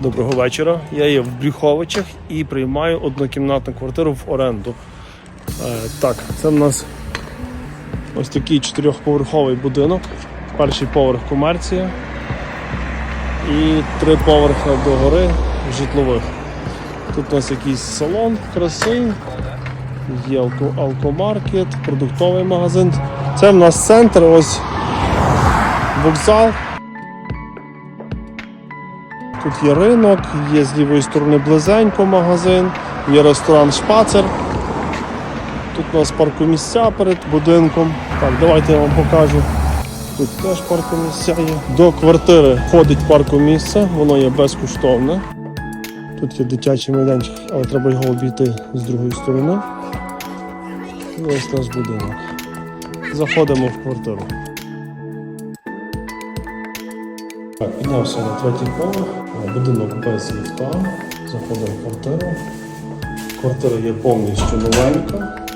Доброго вечора. Я є в Брюховичах і приймаю однокімнатну квартиру в оренду. Е, так, це в нас ось такий чотирьохповерховий будинок. Перший поверх комерція і три поверхи догори житлових. Тут у нас якийсь салон краси, є алкомаркет, продуктовий магазин. Це в нас центр, ось вокзал. Тут є ринок, є з лівої сторони близенько магазин, є ресторан Шпацер. Тут у нас паркомісця перед будинком. Так, давайте я вам покажу. Тут теж паркомісця є. До квартири входить паркомісце, воно є безкоштовне. Тут є дитячий майданчик, але треба його обійти з другої сторони. І ось наш будинок. Заходимо в квартиру. Так, піднявся на третій поверх, е, будинок без ліфта, заходимо в квартиру. Квартира є повністю новенька.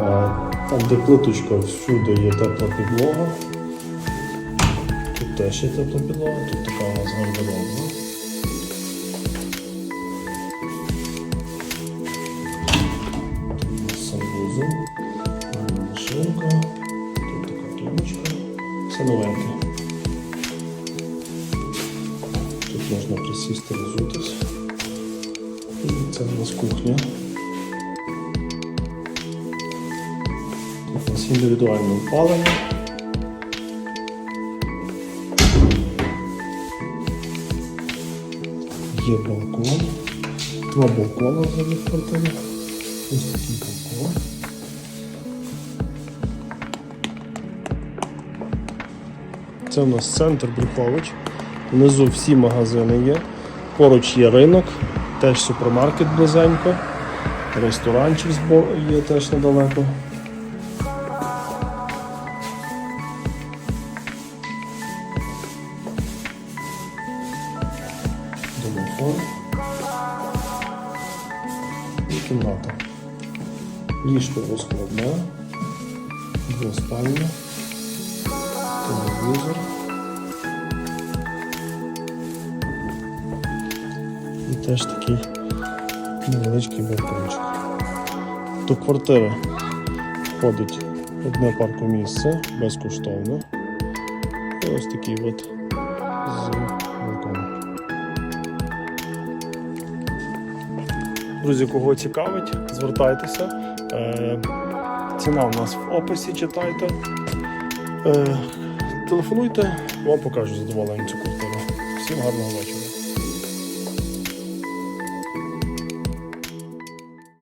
Е, Там, де плиточка, всюди є тепла підлога. Тут теж є тепла підлога, тут така у нас гардеробна. Тут санвузол, машинка, тут така тумбочка. Все новеньке. Можна присісти, розутись. І це у нас кухня. Тут у нас індивідуальне опалення. Є балкон. Два балкони взагалі в квартирі. Ось такий балкон. Це у нас центр Брюхович. Внизу всі магазини є. Поруч є ринок, теж супермаркет близенько. Ресторанчик є теж недалеко. Домофон. І кімната. Ліжко розкладне, двоспальне, телевізор. Теж такий невеличкий балкончик. До квартири входить одне паркомісце безкоштовно. І ось такий от з балконом. Друзі, кого цікавить, звертайтеся. Е, ціна у нас в описі читайте. Е, телефонуйте, вам покажу задоволення цю квартиру. Всім гарного вечора.